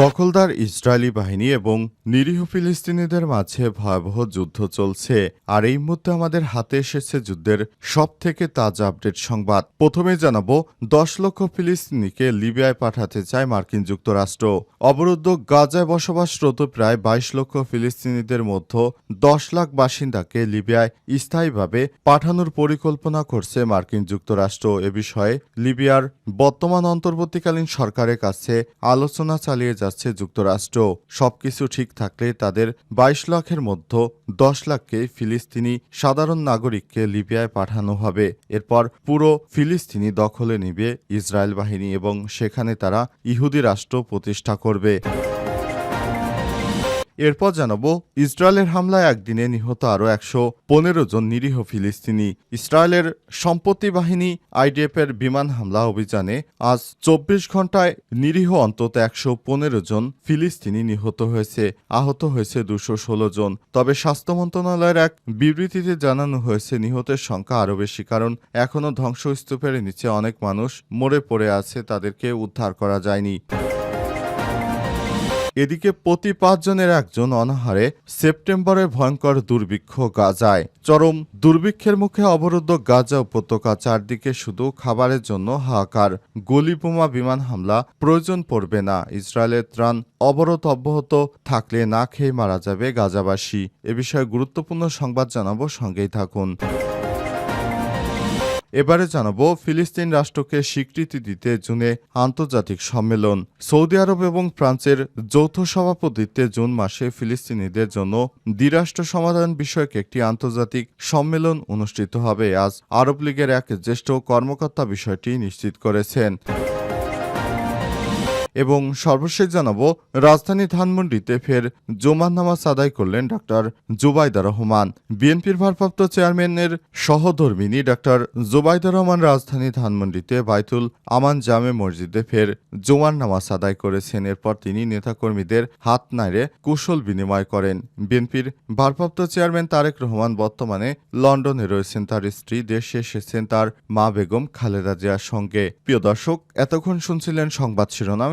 দখলদার ইসরায়েলি বাহিনী এবং নিরীহ ফিলিস্তিনিদের মাঝে ভয়াবহ যুদ্ধ চলছে, আর এই মুহূর্তে আমাদের হাতে এসেছে যুদ্ধের সব থেকে তাজা আপডেট সংবাদ। প্রথমে জানাব, দশ লক্ষ ফিলিস্তিনিকে লিবিয়ায় পাঠাতে চায় মার্কিন যুক্তরাষ্ট্র। অবরুদ্ধ গাজায় বসবাসরত প্রায় বাইশ লক্ষ ফিলিস্তিনিদের মধ্যে দশ লাখ বাসিন্দাকে লিবিয়ায় স্থায়ীভাবে পাঠানোর পরিকল্পনা করছে মার্কিন যুক্তরাষ্ট্র। এ বিষয়ে লিবিয়ার বর্তমান অন্তর্বর্তীকালীন সরকারের কাছে আলোচনা চালিয়ে যুক্তরাষ্ট্র। সবকিছু ঠিক থাকলে তাদের বাইশ লাখের মধ্যে দশ লাখকে ফিলিস্তিনি সাধারণ নাগরিককে লিবিয়ায় পাঠানো হবে। এরপর পুরো ফিলিস্তিনি দখলে নিবে ইসরায়েল বাহিনী এবং সেখানে তারা ইহুদি রাষ্ট্র প্রতিষ্ঠা করবে। এরপর জানাব, ইসরায়েলের হামলায় একদিনে নিহত আরও একশো পনেরো জন নিরীহ ফিলিস্তিনি। ইসরায়েলের সম্পত্তি বাহিনী আইডিএফ এর বিমান হামলা অভিযানে আজ চব্বিশ ঘন্টায় নিরীহ অন্তত একশো পনেরো জন ফিলিস্তিনি নিহত হয়েছে। আহত হয়েছে দুশো ষোলো জন। তবে স্বাস্থ্য মন্ত্রণালয়ের এক বিবৃতিতে জানানো হয়েছে, নিহতের সংখ্যা আরও বেশি, কারণ এখনও ধ্বংসস্তূপের নিচে অনেক মানুষ মরে পড়ে আছে, তাদেরকে উদ্ধার করা যায়নি। এদিকে প্রতি পাঁচজনের একজন অনাহারে সেপ্টেম্বরে ভয়ঙ্কর দুর্ভিক্ষ গাজায়। চরম দুর্ভিক্ষের মুখে অবরুদ্ধ গাজা উপত্যকা চারদিকে শুধু খাবারের জন্য হাহাকার। গলিবোমা বিমান হামলা, প্রয়োজন পড়বে না। ইসরায়েলের ত্রাণ অবরোধ অব্যাহত থাকলে না খেয়ে মারা যাবে গাজাবাসী। এ বিষয়ে গুরুত্বপূর্ণ সংবাদ জানাব, সঙ্গেই থাকুন। এবারে জানাব ফিলিস্তিন রাষ্ট্রকে স্বীকৃতি দিতে জুনে আন্তর্জাতিক সম্মেলন। সৌদি আরব এবং ফ্রান্সের যৌথ সভাপতিত্বে জুন মাসে ফিলিস্তিনিদের জন্য দ্বিরাষ্ট্র সমাধান বিষয়ক একটি আন্তর্জাতিক সম্মেলন অনুষ্ঠিত হবে। আজ আরব লীগের এক জ্যেষ্ঠ কর্মকর্তা বিষয়টি নিশ্চিত করেছেন। এবং সর্বশেষ জানাব, রাজধানী ধানমন্ডিতে ফের জুমার নামাজ আদায় করলেন ডাক্তার জুবাইদা রহমান। বিএনপির ভারপ্রাপ্ত চেয়ারম্যানের সহধর্মিনী ডাক্তার জুবাইদা রহমান রাজধানী ধানমন্ডিতে বাইতুল আমান জামে মসজিদে ফের জুমার নামাজ আদায় করেছেন। এরপর তিনি নেতাকর্মীদের হাত নাড়ে কুশল বিনিময় করেন। বিএনপির ভারপ্রাপ্ত চেয়ারম্যান তারেক রহমান বর্তমানে লন্ডনে রয়েছেন। তার স্ত্রী দেশে এসেছেন তার মা বেগম খালেদা জিয়ার সঙ্গে। প্রিয় দর্শক, এতক্ষণ শুনছিলেন সংবাদ শিরোনাম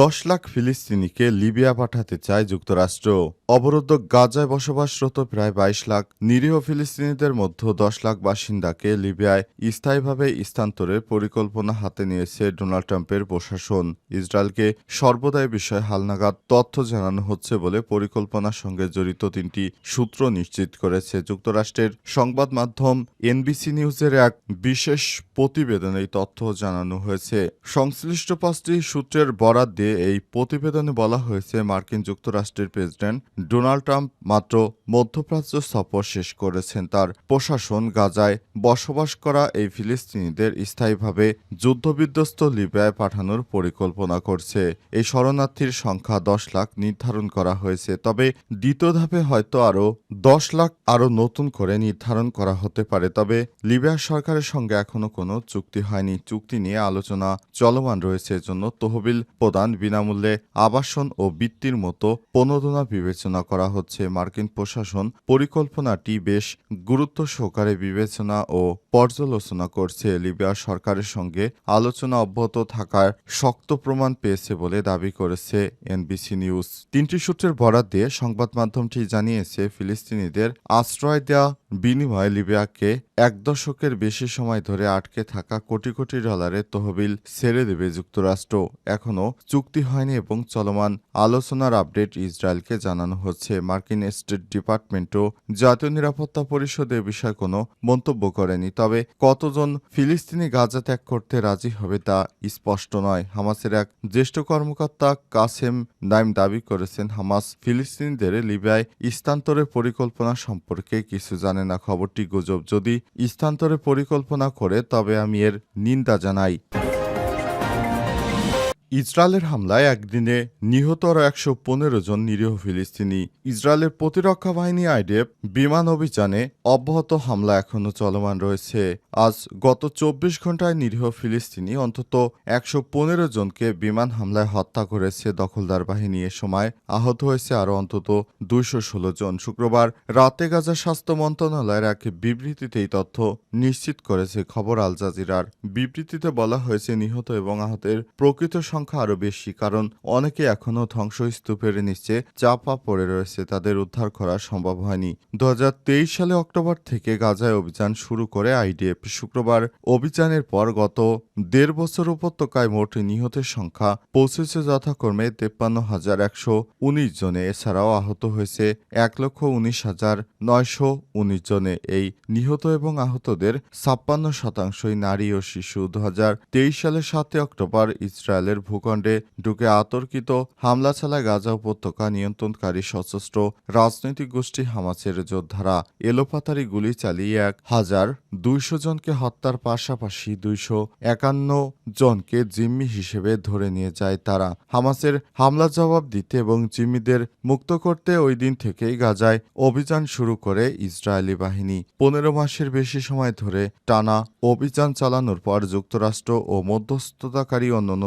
দশ লাখ ফিলিস্তিনিকে লিবিয়া পাঠাতে চায় যুক্তরাষ্ট্র। অবরুদ্ধ গাজায় বসবাসরত প্রায় বাইশ লাখ নিরীহ ফিলিস্তিনিদের মধ্যে দশ লাখ বাসিন্দাকে লিবিয়ায় স্থায়ীভাবে স্থানান্তরের পরিকল্পনা হাতে নিয়েছে ডোনাল্ড ট্রাম্পের প্রশাসন। ইসরায়েলকে সর্বদাই বিষয়ে হালনাগাদ তথ্য জানানো হচ্ছে বলে পরিকল্পনার সঙ্গে জড়িত তিনটি সূত্র নিশ্চিত করেছে। যুক্তরাষ্ট্রের সংবাদ মাধ্যম এনবিসি নিউজের এক বিশেষ প্রতিবেদনে তথ্য জানানো হয়েছে। সংশ্লিষ্ট পাঁচটি সূত্রের বরাত দিয়ে এই প্রতিবেদনে বলা হয়েছে, মার্কিন যুক্তরাষ্ট্রের প্রেসিডেন্ট ডোনাল্ড ট্রাম্প মাত্র মধ্যপ্রাচ্য সফর শেষ করেছেন। তার প্রশাসন গাজায় বসবাস করা এই ফিলিস্তিনিদের স্থায়ীভাবে যুদ্ধবিধ্বস্ত লিবিয়ায় পাঠানোর পরিকল্পনা করছে। এই শরণার্থীর সংখ্যা দশ লাখ নির্ধারণ করা হয়েছে, তবে দ্বিতীয় ধাপে হয়তো আরও দশ লাখ আরও নতুন করে নির্ধারণ করা হতে পারে। তবে লিবিয়া সরকারের সঙ্গে এখনও কোনো চুক্তি হয়নি। চুক্তি নিয়ে আলোচনা চলমান রয়েছে। এজন্য তহবিল প্রদান বিনামূল্যে আবাসন ও বৃত্তির মতো প্রণোদনা বিবেচনা করা হচ্ছে। মার্কিন প্রশাসন পরিকল্পনাটি বেশ গুরুত্ব সহকারে বিবেচনা ও পর্যালোচনা করছে। লিবিয়া সরকারের সঙ্গে আলোচনা অব্যাহত থাকার শক্ত প্রমাণ পেয়েছে বলে দাবি করেছে এনবিসি নিউজ। তিনটি সূত্রের বরাত দিয়ে সংবাদ মাধ্যমটি জানিয়েছে, ফিলিস্তিনিদের আশ্রয় দেওয়া বিনিময়ে লিবিয়াকে এক দশকের বেশি সময় ধরে আটকে থাকা কোটি কোটি ডলারের তহবিল ছেড়ে দেবে যুক্তরাষ্ট্র। এখনও চুক্তি হয়নি এবং চলমান আলোচনার আপডেট ইসরায়েলকে জানানো হচ্ছে। মার্কিন স্টেট ডিপার্টমেন্টও জাতীয় নিরাপত্তা পরিষদে বিষয়ে কোনো মন্তব্য করেনি। তবে কতজন ফিলিস্তিনি গাজা ত্যাগ করতে রাজি হবে তা স্পষ্ট নয়। হামাসের এক জ্যেষ্ঠ কর্মকর্তা কাসেম নাইম দাবি করেছেন, হামাস ফিলিস্তিনিদের লিবিয়ায় স্থানান্তরের পরিকল্পনা সম্পর্কে কিছু জানে জানে না খবরটি গুজব। যদি স্থানান্তরে পরিকল্পনা করে তবে আমি এর নিন্দা জানাই। ইসরায়েলের হামলায় একদিনে নিহত একশো পনেরো জন নিরীহ ফিলিস্তিনি ইসরায়েলের প্রতিরক্ষা বাহিনী আইডেফ বিমান অভিযানে অব্যাহত হামলা এখনও চলমান রয়েছে। আজ গত চব্বিশ ঘন্টায় নিরীহ ফিলিস্তিনি অন্তত একশো পনেরো জনকে বিমান হামলায় হত্যা করেছে দখলদার বাহিনী। এ সময় আহত হয়েছে আরও অন্তত দুইশো ষোলো জন। শুক্রবার রাতে গাজা স্বাস্থ্য মন্ত্রণালয়ের এক বিবৃতিতে এই তথ্য নিশ্চিত করেছে খবর আল জাজিরার। বিবৃতিতে বলা হয়েছে, নিহত এবং আহতের প্রকৃত সংখ্যা আরও বেশি, কারণ অনেকে এখনও ধ্বংসস্তূপের নিচে চাপা পড়ে রয়েছে, তাদের উদ্ধার করা সম্ভব হয়নি। দু সালে অক্টোবর থেকে গাজায় অভিযান শুরু করে আইডিএফ। শুক্রবার অভিযানের পর গত দেড় বছর উপত্যকায় মোট নিহতের সংখ্যা পৌঁছেছে যথাক্রমে তেপ্পান্ন হাজার একশো উনিশ জনে। এছাড়াও আহত হয়েছে এক লক্ষ উনিশ হাজার নয়শো উনিশ জনে। এই নিহত এবং আহতদের ছাপ্পান্ন শতাংশই নারী ও শিশু। দু সালের সাতই অক্টোবর ইসরায়েলের ভূখণ্ডে ঢুকে আতর্কিত হামলা চালায় গাজা উপত্যকা নিয়ন্ত্রণকারী সশস্ত্র রাজনৈতিক গোষ্ঠী হামাসের যোদ্ধারা এলোপাতারি গুলি চালিয়ে এক হাজার দুইশো জনকে হত্যার পাশাপাশি দুইশো একান্ন জনকে জিম্মি হিসেবে ধরে নিয়ে যায় তারা। হামাসের হামলা জবাব দিতে এবং জিম্মিদের মুক্ত করতে ওই দিন থেকেই গাজায় অভিযান শুরু করে ইসরায়েলি বাহিনী। পনেরো মাসের বেশি সময় ধরে টানা অভিযান চালানোর পর যুক্তরাষ্ট্র ও মধ্যস্থতাকারী অন্যান্য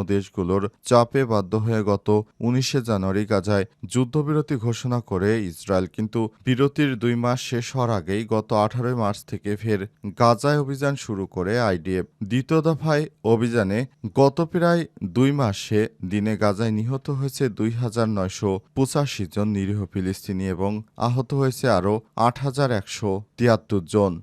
দেশগুলোর চাপে বাধ্য হয়ে গত উনিশে জানুয়ারি গাজায় যুদ্ধবিরতি ঘোষণা করে ইসরায়েল, কিন্তু বিরতির দুই মাস শেষ হওয়ার আগেই গত আঠারোই মার্চ থেকে ফের গাজায় অভিযান শুরু করে আইডিএফ। দ্বিতীয় দফায় অভিযানে গত প্রায় দুই মাসে দিনে গাজায় নিহত হয়েছে দুই হাজার নয়শো পঁচাশি জন নিরীহ ফিলিস্তিনি এবং আহত হয়েছে আরও আট হাজার একশো তিয়াত্তর জন।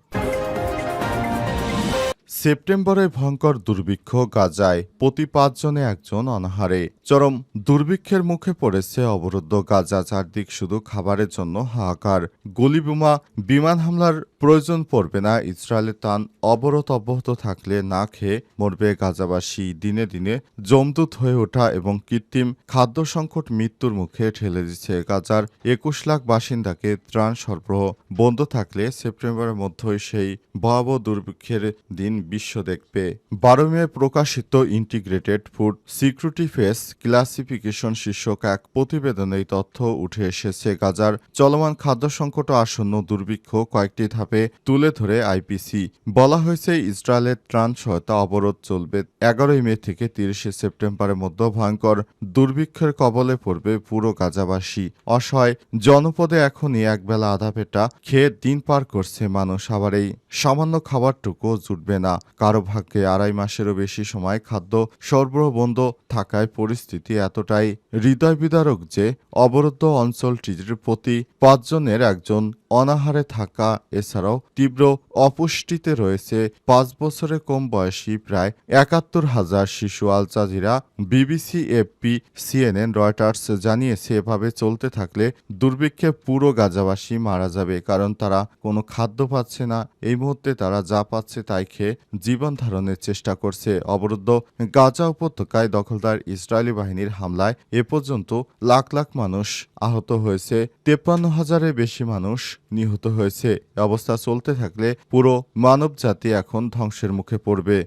সেপ্টেম্বরে ভয়ঙ্কর দুর্ভিক্ষ গাজায় প্রতি পাঁচজনে একজন অনাহারে। চরম দুর্ভিক্ষের মুখে পড়েছে অবরুদ্ধ গাজা, চারদিক শুধু খাবারের জন্য হাহাকার। গুলিবোমা, বিমান হামলার প্রয়োজন পড়বে না, ইসরায়েলের টান অবরোধ অব্যাহত থাকলে না খেয়ে মরবে গাজাবাসী। দিনে দিনে জমদুত হয়ে ওঠা এবং কৃত্রিম খাদ্য সংকট মৃত্যুর মুখে ঠেলে দিচ্ছে গাজার একুশ লাখ বাসিন্দাকে ত্রাণ সরবরাহ। বন্ধ থাকলে সেপ্টেম্বরের মধ্যেই সেই ভয়াবহ দুর্ভিক্ষের দিন বিশ্ব দেখবে। বারো মে প্রকাশিত integrated food security phase classification শীর্ষক এক প্রতিবেদনে এই তথ্য উঠে এসেছে। গাজার চলমান খাদ্য সংকট আসন্ন দুর্ভিক্ষ কয়েকটি ধাপে তুলে ধরে আইপিসি। বলা হয়েছে, ইসরায়েলের ত্রাণ সহায়তা অবরোধ চলবে এগারোই মে থেকে তিরিশে সেপ্টেম্বরের মধ্যে। ভয়ঙ্কর দুর্ভিক্ষের কবলে পড়বে পুরো গাজাবাসী। অসহায় জনপদে এখনই একবেলা আধা পেটা খেয়ে দিন পার করছে মানুষ। আবার এই সামান্য খাবারটুকু জুটবে না। কারও ভাগ্যে আড়াই মাসেরও বেশি সময় খাদ্য সরবরাহ বন্ধ থাকায় পরিস্থিতি এতটাই হৃদয় বিদারক যে অবরুদ্ধ অঞ্চলটির প্রতি পাঁচজনের একজন অনাহারে থাকা, এছাড়াও তীব্র অপুষ্টিতে রয়েছে। পাঁচ বছরের কম বয়সী প্রায় একাত্তর হাজার শিশু Al Jazeera, BBC, FP, CNN, Reuters জানিয়েছে, এভাবে চলতে থাকলে দুর্ভিক্ষে পুরো গাজাবাসী মারা যাবে, কারণ তারা কোনো খাদ্য পাচ্ছে না। এই মুহূর্তে তারা যা পাচ্ছে তাই খেয়ে জীবন ধারণের চেষ্টা করছে। অবরুদ্ধ গাজা উপত্যকায় দখলদার ইসরায়েলি বাহিনীর হামলায় এ পর্যন্ত লাখ লাখ মানুষ আহত হয়েছে। তেপ্পান্ন হাজারের বেশি মানুষ নিহত হয়েছে। অবস্থা চলতে থাকলে পুরো মানব জাতি এখন ধ্বংসের মুখে পড়বে।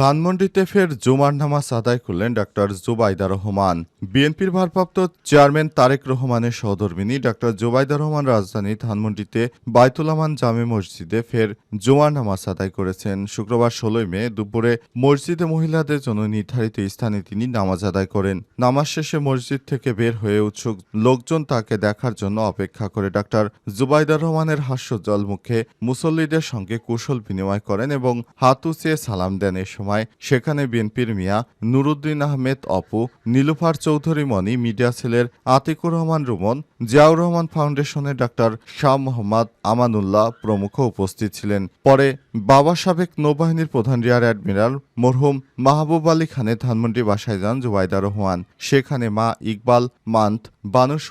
ধানমন্ডিতে ফের জুমার নামাজ আদায় করলেন ডাক্তার জুবাইদা রহমান। বিএনপির ভারপ্রাপ্ত চেয়ারম্যান তারেক রহমানের সহধর্মিনী ডাক্তার জুবাইদা রহমান রাজধানী ধানমন্ডিতে বাইতুলামান জামে মসজিদে ফের জুমার নামাজ আদায় করেছেন। শুক্রবার ষোলোই মে দুপুরে মসজিদে মহিলাদের জন্য নির্ধারিত স্থানে তিনি নামাজ আদায় করেন। নামাজ শেষে মসজিদ থেকে বের হয়ে উৎসুক লোকজন তাকে দেখার জন্য অপেক্ষা করে ডাক্তার জুবাইদা রহমানের হাস্যজল মুখে মুসল্লিদের সঙ্গে কুশল বিনিময় করেন এবং হাত উঁচিয়ে সালাম দেন এ সময় সেখানে বিএনপির মিয়া নুরুদ্দিন আহমেদ, অপু, নীলুফার চৌধুরী মনি মিডিয়া সেলের আতিকুর রহমান রুমন, জিয়াউর রহমান ফাউন্ডেশনের ডাক্তার শাহ মোহাম্মদ আমানুল্লাহ প্রমুখ উপস্থিত ছিলেন। পরে বাবা সাবেক নৌবাহিনীর প্রধান রিয়ার অ্যাডমিরাল মরহুম মাহবুব আলী খানের ধানমন্ডি বাসায় যান জুবাইদা রহমান। সেখানে মা ইকবাল মান্ত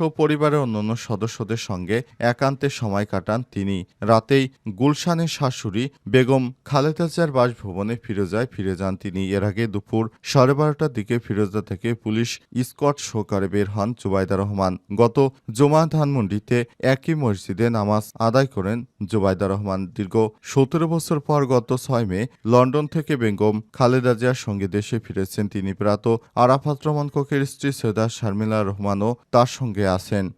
ও পরিবারের অন্যান্য সদস্যদের সঙ্গে একান্তে সময় কাটান তিনি। রাতেই গুলশানের শাশুড়ি বেগম খালেদা জিয়ার বাসভবনে ফিরোজায় ফিরে যান তিনি। এর আগে দুপুর সাড়ে বারোটার দিকে ফিরোজা থেকে পুলিশ স্কট সহকারে বের হন জুবাইদা রহমান। গত জমা ধানমন্ডিতে একই মসজিদে নামাজ আদায় করেন জুবাইদা রহমান। দীর্ঘ সতেরো বছর পর গত ছয় মে লন্ডন থেকে বেগম খালেদা জিয়ার সঙ্গে দেশে ফিরেছেন তিনি। প্রাত আরাফাত রহমান কোকের স্ত্রী সৈয়দা শারমিলা রহমানও তার সঙ্গে আছেন।